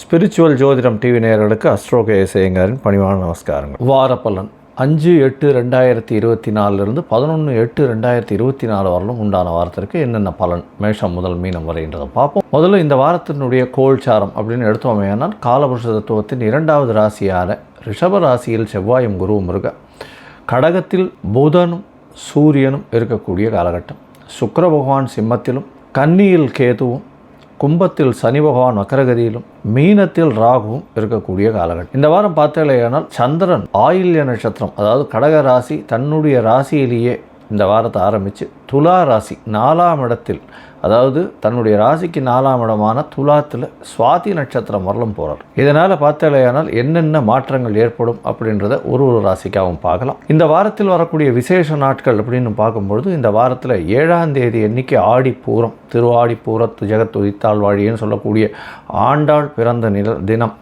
Spiritual ஜோதிடம் TV நேயர்களுக்கு அஸ்ட்ரோகே இசையங்காரின் பணிவான நமஸ்காரங்கள். வாரப்பலன். அஞ்சு எட்டு ரெண்டாயிரத்தி இருபத்தி நாலுலேருந்து பதினொன்று எட்டு ரெண்டாயிரத்தி இருபத்தி நாலு வரலும் உண்டான வாரத்திற்கு என்னென்ன பலன்? மேஷம் முதல் மீனம் வரைன்றதை பார்ப்போம். முதல்ல இந்த வாரத்தினுடைய கோல்சாரம் அப்படின்னு எடுத்தோமேனால் காலபுருஷ தத்துவத்தின் இரண்டாவது ராசியான ரிஷப ராசியில் செவ்வாயும் குருவும் இருக்க கடகத்தில் புதனும் சூரியனும் இருக்கக்கூடிய காலகட்டம். சுக்கர பகவான் சிம்மத்திலும் கன்னியில் கேதுவும் கும்பத்தில் சனி பகவான் வக்கரகதியிலும் மீனத்தில் ராகுவும் இருக்கக்கூடிய காலகட்டம். இந்த வாரம் பார்த்தேனால் சந்திரன் ஆயில்ய நட்சத்திரம் அதாவது கடக ராசி தன்னுடைய ராசியிலேயே இந்த வாரத்தை ஆரம்பித்து துலா ராசி நாலாம் இடத்தில் அதாவது தன்னுடைய ராசிக்கு நாலாம் இடமான துலாத்தில் சுவாதி நட்சத்திரம் வரலும் போகிறார் இதனால் பார்த்தாலேயானால் என்னென்ன மாற்றங்கள் ஏற்படும் அப்படின்றத ஒரு ஒரு ராசிக்காகவும் பார்க்கலாம். இந்த வாரத்தில் வரக்கூடிய விசேஷ நாட்கள் அப்படின்னு பார்க்கும்பொழுது இந்த வாரத்தில் ஏழாம் தேதி எண்ணிக்கை ஆடி பூரம் திருவாடி பூரத்து ஜெகத் உதித்தாள் வாழின்னு சொல்லக்கூடிய ஆண்டாள் பிறந்த நில தினம்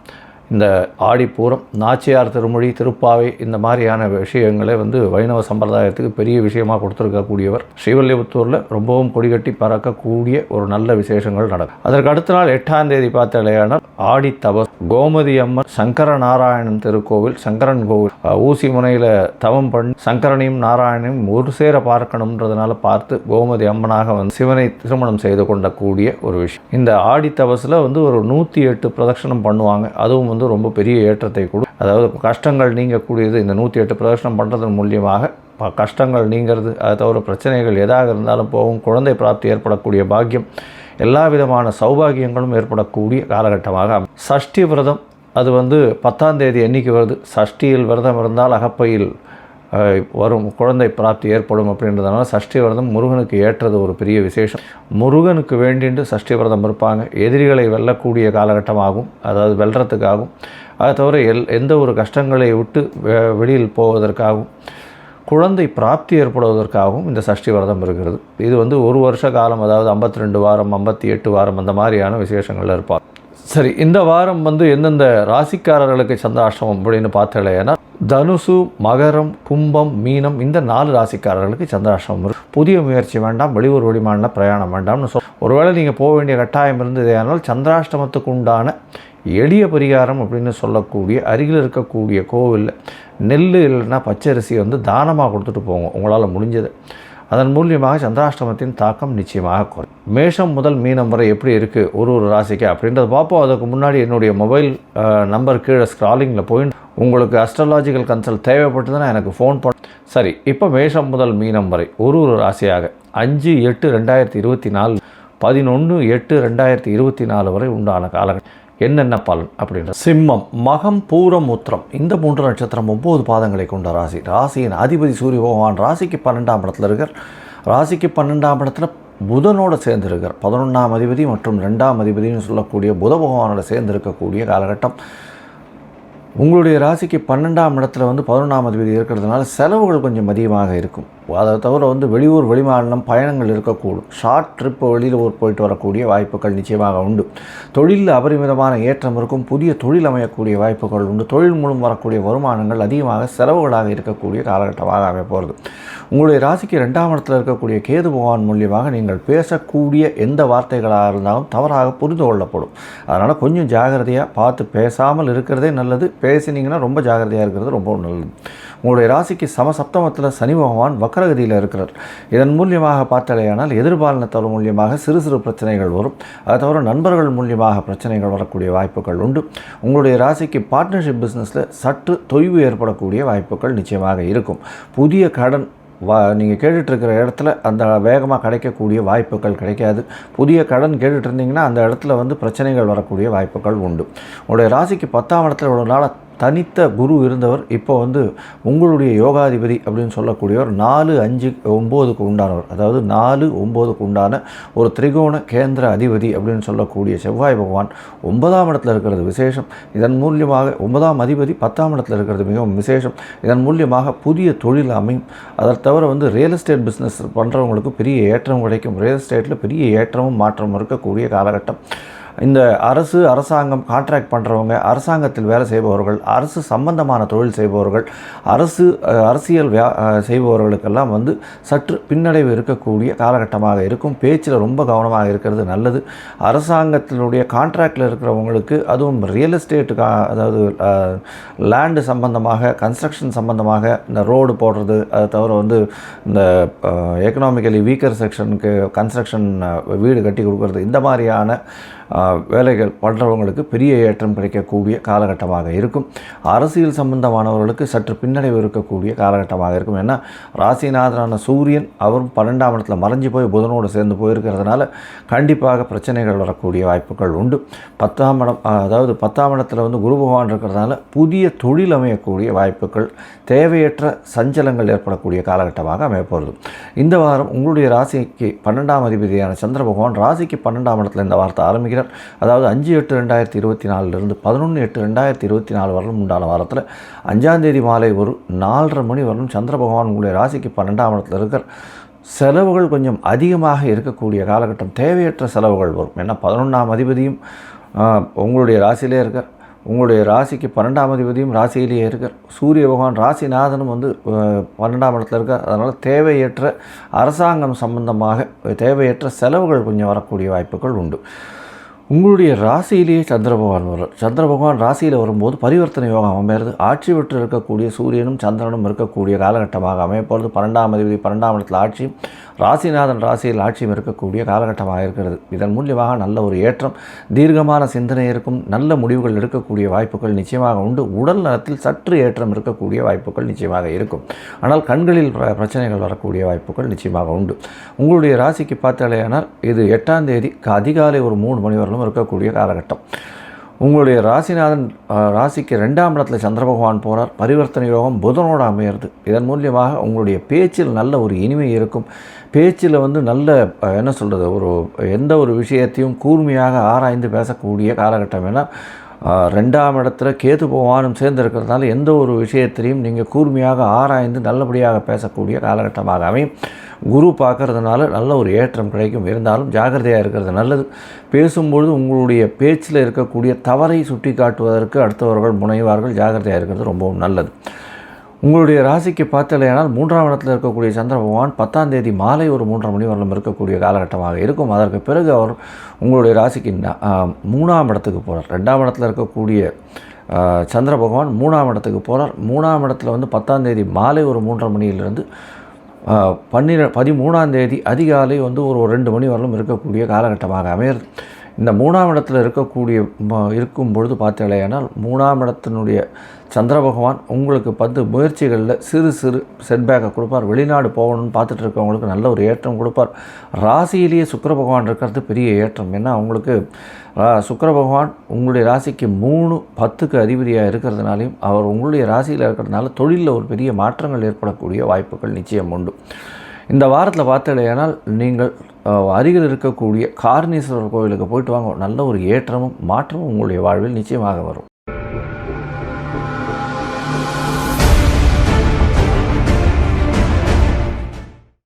இந்த ஆடிப்பூரம் நாச்சியார் திருமொழி திருப்பாவை இந்த மாதிரியான விஷயங்களை வந்து வைணவ சம்பிரதாயத்துக்கு பெரிய விஷயமாக கொடுத்துருக்கக்கூடியவர். ஸ்ரீவல்லிபுத்தூரில் ரொம்பவும் கொடிகட்டி பறக்கக்கூடிய ஒரு நல்ல விசேஷங்கள் நடக்கும். அதற்கு அடுத்த நாள் எட்டாம் தேதி பார்த்தாலேயானால் ஆடி தபஸ் கோமதி அம்மன் சங்கர நாராயணன் திருக்கோவில் சங்கரன் கோவில். ஊசி முனையில் தவம் பண்ணி சங்கரனையும் நாராயணையும் ஒரு சேர பார்க்கணுன்றதுனால பார்த்து கோமதி அம்மனாக வந்து சிவனை திருமணம் செய்து கொண்டக்கூடிய ஒரு விஷயம். இந்த ஆடி தபஸில் வந்து ஒரு நூற்றி எட்டு பிரதட்சணம் பண்ணுவாங்க. அதுவும் வந்து ரொம்ப பெரிய ஏற்றத்தை கொடு. அதாவது கஷ்டங்கள் நீங்கக்கூடியது இந்த நூற்றி எட்டு பிரதர்ஷனம் பண்ணுறதன் மூலியமாக ப- கஷ்டங்கள் நீங்கிறது. அதை தவிர பிரச்சனைகள் எதாக இருந்தாலும் போகும் குழந்தை பிராப்தி ஏற்படக்கூடிய பாக்கியம். எல்லா விதமான சௌபாகியங்களும் ஏற்படக்கூடிய காலகட்டமாக சஷ்டி விரதம் அது வந்து பத்தாம் தேதி என்றைக்கு வருது. சஷ்டியில் விரதம் இருந்தால் அகப்பையில் வரும் குழந்தை பிராப்தி ஏற்படும் அப்படின்றதுனால சஷ்டி விரதம் முருகனுக்கு ஏற்றது ஒரு பெரிய விசேஷம். முருகனுக்கு வேண்டிட்டு சஷ்டி விரதம் இருப்பாங்க. எதிரிகளை வெல்லக்கூடிய காலகட்டமாகும். அதாவது வெல்றதுக்காகும். அதை தவிர எல் எந்த ஒரு கஷ்டங்களை விட்டு வெ- வெளியில் போவதற்காகவும் குழந்தை பிராப்தி ஏற்படுவதற்காகவும் இந்த சஷ்டி விரதம் இருக்கிறது. இது வந்து ஒரு வருஷ காலம் அதாவது 52 ரெண்டு வாரம் ஐம்பத்தி எட்டு வாரம் அந்த மாதிரியான விசேஷங்களில் இருப்பார் சரி இந்த வாரம் வந்து எந்தெந்த ராசிக்காரர்களுக்கு சந்திராஷ்டமம் அப்படின்னு பார்த்தலைன்னா தனுசு மகரம் கும்பம் மீனம் இந்த நாலு ராசிக்காரர்களுக்கு சந்திராஷ்டமம் இருக்கு புதிய முயற்சி வேண்டாம் வெளியூர் வெளிமாநில பிரயாணம் வேண்டாம்னு சொல். ஒருவேளை நீங்கள் போக வேண்டிய கட்டாயம் இருந்ததேயானால் சந்திராஷ்டமத்துக்கு உண்டான எளிய பரிகாரம் அப்படின்னு சொல்லக்கூடிய அருகில் இருக்கக்கூடிய கோவிலில் நெல் இல்லைன்னா பச்சரிசி வந்து தானமாக கொடுத்துட்டு போங்க உங்களால் முடிஞ்சது. அதன் மூலியமாக சந்திராஷ்டமத்தின் தாக்கம் நிச்சயமாக குறை மேஷம் முதல் மீனம் வரை எப்படி இருக்குது ஒரு ஒரு ராசிக்கு அப்படின்றத பார்ப்போம். அதுக்கு முன்னாடி என்னுடைய மொபைல் நம்பர் கீழே ஸ்க்ராலிங்கில் போய் உங்களுக்கு அஸ்ட்ராலாஜிக்கல் கன்சல்ட் தேவைப்பட்டதுன்னா எனக்கு ஃபோன் பண்ண சரி இப்போ மேஷம் முதல் மீனம் வரை ஒரு ஒரு ராசியாக அஞ்சு எட்டு ரெண்டாயிரத்தி இருபத்தி நாலு பதினொன்று எட்டு ரெண்டாயிரத்தி இருபத்தி நாலு வரை உண்டான காலகட்டம் என்னென்ன பலன் அப்படின்ற சிம்மம் மகம் பூரம் உத்திரம். இந்த மூன்று நட்சத்திரம் ஒம்பது பாதங்களை கொண்ட ராசி. ராசியின் அதிபதி சூரிய பகவான் ராசிக்கு பன்னெண்டாம் இடத்துல இருக்கார். ராசிக்கு பன்னெண்டாம் இடத்துல புதனோடு சேர்ந்திருக்கார். பதினொன்றாம் அதிபதி மற்றும் ரெண்டாம் அதிபதினு சொல்லக்கூடிய புத பகவானோட சேர்ந்து இருக்கக்கூடிய காலகட்டம். உங்களுடைய ராசிக்கு பன்னெண்டாம் இடத்துல வந்து பதினொன்றாம் அதிபதி இருக்கிறதுனால செலவுகள் கொஞ்சம் அதிகமாக இருக்கும். அதை தவிர வந்து வெளியூர் வெளிமாநிலம் பயணங்கள் இருக்கக்கூடும். ஷார்ட் ட்ரிப் வெளியில் ஊர் போயிட்டு வரக்கூடிய வாய்ப்புகள் நிச்சயமாக உண்டு. தொழிலில் அபரிமிதமான ஏற்றம் இருக்கும். புதிய தொழில் அமையக்கூடிய வாய்ப்புகள் உண்டு. தொழில் மூலம் வரக்கூடிய வருமானங்கள் அதிகமாக செலவுகளாக இருக்கக்கூடிய காலகட்டமாக அமைய போகிறது. உங்களுடைய ராசிக்கு ரெண்டாம் இடத்துல இருக்கக்கூடிய கேது பகவான் மூலியமாக நீங்கள் பேசக்கூடிய எந்த வார்த்தைகளாக இருந்தாலும் தவறாக புரிந்து கொள்ளப்படும். அதனால் கொஞ்சம் ஜாகிரதையாக பார்த்து பேசாமல் இருக்கிறதே நல்லது. பேசினீங்கன்னா ரொம்ப ஜாகிரதையாக இருக்கிறது ரொம்ப நல்லது. உங்களுடைய ராசிக்கு சமசப்தமத்தில் சனி பகவான் வக்கரகதியில் இருக்கிறார். இதன் மூலியமாக பார்த்தாலேயானால் எதிர்பாலனத்தவர் மூலியமாக சிறு சிறு பிரச்சனைகள் வரும். அதை தவிர நண்பர்கள் மூலியமாக பிரச்சனைகள் வரக்கூடிய வாய்ப்புகள் உண்டு. உங்களுடைய ராசிக்கு பார்ட்னர்ஷிப் பிஸ்னஸில் சற்று தொய்வு ஏற்படக்கூடிய வாய்ப்புகள் நிச்சயமாக இருக்கும். புதிய கடன் வா நீங்கள் கேட்டுட்ருக்கிற இடத்துல அந்த வேகமாக கிடைக்கக்கூடிய வாய்ப்புகள் கிடைக்காது. புதிய கடன் கேட்டுட்ருந்தீங்கன்னா அந்த இடத்துல வந்து பிரச்சனைகள் வரக்கூடிய வாய்ப்புகள் உண்டு. உங்களுடைய ராசிக்கு பத்தாம் இடத்துல ஒரு நாள் தனித்த குரு இருந்தவர் இப்போ வந்து உங்களுடைய யோகாதிபதி அப்படின்னு சொல்லக்கூடியவர் நாலு அஞ்சு ஒம்போதுக்கு உண்டானவர். அதாவது நாலு ஒம்போதுக்கு உண்டான ஒரு திரிகோண கேந்திர அதிபதி அப்படின்னு சொல்லக்கூடிய செவ்வாய் பகவான் ஒன்பதாம் இடத்துல இருக்கிறது விசேஷம். இதன் மூலியமாக ஒன்பதாம் அதிபதி பத்தாம் இடத்துல இருக்கிறது மிகவும் விசேஷம். இதன் மூலியமாக புதிய தொழில் அமையும். அதை தவிர வந்து ரியல் எஸ்டேட் பிஸ்னஸ் பண்ணுறவங்களுக்கு பெரிய ஏற்றம் கிடைக்கும். ரியல் எஸ்டேட்டில் பெரிய ஏற்றமும் மாற்றமும் இருக்கக்கூடிய காலகட்டம். இந்த அரசு அரசாங்கம் கான்ட்ராக்ட் பண்ணுறவங்க அரசாங்கத்தில் வேலை செய்பவர்கள் அரசு சம்பந்தமான தொழில் செய்பவர்கள் அரசு அரசியல் வியா செய்பவர்களுக்கெல்லாம் வந்து சற்று பின்னடைவு இருக்கக்கூடிய காலகட்டமாக இருக்கும். பேச்சில் ரொம்ப கவனமாக இருக்கிறது நல்லது. அரசாங்கத்தினுடைய கான்ட்ராக்டில் இருக்கிறவங்களுக்கு அதுவும் ரியல் எஸ்டேட்டுக்கா அதாவது லேண்டு சம்பந்தமாக கன்ஸ்ட்ரக்ஷன் சம்பந்தமாக இந்த ரோடு போடுறது அதை தவிர வந்து இந்த எக்கனாமிக்கலி வீக்கர் செக்ஷனுக்கு கன்ஸ்ட்ரக்ஷன் வீடு கட்டி கொடுக்குறது இந்த மாதிரியான வேலைகள் பண்ணுறவங்களுக்கு பெரிய ஏற்றம் கிடைக்கக்கூடிய காலகட்டமாக இருக்கும். அரசியல் சம்பந்தமானவர்களுக்கு சற்று பின்னடைவு இருக்கக்கூடிய காலகட்டமாக இருக்கும். ஏன்னா ராசிநாதனான சூரியன் அவரும் பன்னெண்டாம் இடத்துல மறைஞ்சு போய் புதனோடு சேர்ந்து போயிருக்கிறதுனால கண்டிப்பாக பிரச்சனைகள் வரக்கூடிய வாய்ப்புகள் உண்டு. பத்தாம் இடம் அதாவது பத்தாம் இடத்துல வந்து குரு பகவான் இருக்கிறதுனால புதிய தொழில் அமையக்கூடிய வாய்ப்புகள் தேவையற்ற சஞ்சலங்கள் ஏற்படக்கூடிய காலகட்டமாக அமையப்போகிறது. இந்த வாரம் உங்களுடைய ராசிக்கு பன்னெண்டாம் அதிபதியான சந்திர பகவான் ராசிக்கு பன்னெண்டாம் இடத்துல இந்த வார்த்தை ஆரம்பிக்கிறார். அதாவது அஞ்சு எட்டு ரெண்டாயிரத்தி இருபத்தி நாலுலேருந்து பதினொன்று எட்டு ரெண்டாயிரத்தி இருபத்தி நாலு வரலும் உண்டான வாரத்தில் அஞ்சாந்தேதி மாலை ஒரு நாலரை மணி வரலும் சந்திர பகவான் உங்களுடைய ராசிக்கு பன்னெண்டாம் இடத்துல இருக்கிற செலவுகள் கொஞ்சம் அதிகமாக இருக்கக்கூடிய காலகட்டம் தேவையற்ற செலவுகள் வரும். ஏன்னா பதினொன்றாம் அதிபதியும் உங்களுடைய ராசியிலே இருக்கார். உங்களுடைய ராசிக்கு பன்னெண்டாம் அதிபதியும் ராசியிலேயே இருக்கார். சூரிய பகவான் ராசிநாதனும் வந்து பன்னெண்டாம் இடத்துல இருக்கார். அதனால் தேவையற்ற அரசாங்கம் சம்பந்தமாக தேவையற்ற செலவுகள் கொஞ்சம் வரக்கூடிய வாய்ப்புகள் உண்டு. உங்களுடைய ராசியிலேயே சந்திர பகவான் வரும் சந்திர பகவான் ராசியில் வரும்போது பரிவர்த்தனை யோகம் அமையிறது. ஆட்சி பெற்று இருக்கக்கூடிய சூரியனும் சந்திரனும் இருக்கக்கூடிய காலகட்டமாக அமையப்போகிறது பன்னெண்டாம் அதிபதி பன்னெண்டாம் இடத்தில் ஆட்சியும் ராசிநாதன் ராசியில் ஆட்சியும் இருக்கக்கூடிய காலகட்டமாக இருக்கிறது. இதன் மூலியமாக நல்ல ஒரு ஏற்றம் தீர்க்கமான சிந்தனை இருக்கும் நல்ல முடிவுகள் எடுக்கக்கூடிய வாய்ப்புகள் நிச்சயமாக உண்டு. உடல் நலத்தில் சற்று ஏற்றம் இருக்கக்கூடிய வாய்ப்புகள் நிச்சயமாக இருக்கும். ஆனால் கண்களில் பிர- பிரச்சனைகள் வரக்கூடிய வாய்ப்புகள் நிச்சயமாக உண்டு. உங்களுடைய ராசிக்கு பார்த்தாலேயானால் இது எட்டாம் தேதி க- அதிகாலை ஒரு மூணு மணி வரலும் இருக்கக்கூடிய காலகட்டம். உங்களுடைய ராசிநாதன் ராசிக்கு ரெண்டாம் இடத்துல சந்திர பகவான் போகிறார் பரிவர்த்தனை யோகம் புதனோடு அமையிறது. இதன் மூலியமாக உங்களுடைய பேச்சில் நல்ல ஒரு இனிமை இருக்கும். பேச்சில் வந்து நல்ல என்ன சொல்கிறது ஒரு எந்த ஒரு விஷயத்தையும் கூர்மையாக ஆராய்ந்து பேசக்கூடிய காலகட்டம். ஏன்னா ரெண்டாம் இடத்துல கேது பகவானும் சேர்ந்திருக்கிறதுனால எந்த ஒரு விஷயத்திலையும் நீங்கள் கூர்மையாக ஆராய்ந்து நல்லபடியாக பேசக்கூடிய காலகட்டமாக அமையும். குரு பார்க்குறதுனால நல்ல ஒரு ஏற்றம் கிடைக்கும். இருந்தாலும் ஜாக்கிரதையாக இருக்கிறது நல்லது. பேசும்பொழுது உங்களுடைய பேச்சில் இருக்கக்கூடிய தவறை சுட்டி காட்டுவதற்கு அடுத்தவர்கள் முனைவார்கள். ஜாகிரதையாக இருக்கிறது ரொம்பவும் நல்லது. உங்களுடைய ராசிக்கு பார்த்தலையானால் மூன்றாம் இடத்தில் இருக்கக்கூடிய சந்திர பகவான் பத்தாம் தேதி மாலை ஒரு மூன்றரை மணி வரலும் இருக்கக்கூடிய காலகட்டமாக இருக்கும். அதற்கு பிறகு அவர் உங்களுடைய ராசிக்கு மூணாம் இடத்துக்கு போகிறார் ரெண்டாம் இடத்துல இருக்கக்கூடிய சந்திர பகவான் மூணாம் இடத்துக்கு போகிறார் மூணாம் இடத்துல வந்து பத்தாம் தேதி மாலை ஒரு மூன்றரை மணியிலிருந்து பன்னிர பதிமூணாந்தேதி அதிகாலை வந்து ஒரு ரெண்டு மணி வரலும் இருக்கக்கூடிய காலகட்டமாக அமையிறது இந்த மூணாம் இடத்துல இருக்கக்கூடிய ம- இருக்கும் பொழுது பார்த்தீங்களேனால் மூணாம் இடத்தினுடைய சந்திர பகவான் உங்களுக்கு பத்து முயற்சிகளில் சிறு சிறு செட்பேக்கை கொடுப்பார். வெளிநாடு போகணும்னு பார்த்துட்டு இருக்கவங்களுக்கு நல்ல ஒரு ஏற்றம் கொடுப்பார். ராசியிலேயே சுக்கர பகவான் இருக்கிறது பெரிய ஏற்றம். ஏன்னா அவங்களுக்கு சுக்கர பகவான் உங்களுடைய ராசிக்கு மூணு பத்துக்கு அதிபதியாக இருக்கிறதுனாலையும் அவர் உங்களுடைய ராசியில் இருக்கிறதுனால தொழிலில் ஒரு பெரிய மாற்றங்கள் ஏற்படக்கூடிய வாய்ப்புகள் நிச்சயம் உண்டு. இந்த வாரத்தில் பார்த்தீங்கன்னா நீங்கள் அருகில் இருக்கக்கூடிய காரணீஸ்வரர் கோவிலுக்கு போயிட்டு வாங்க. நல்ல ஒரு ஏற்றமும் மாற்றமும் உங்களுடைய வாழ்வில் நிச்சயமாக வரும்.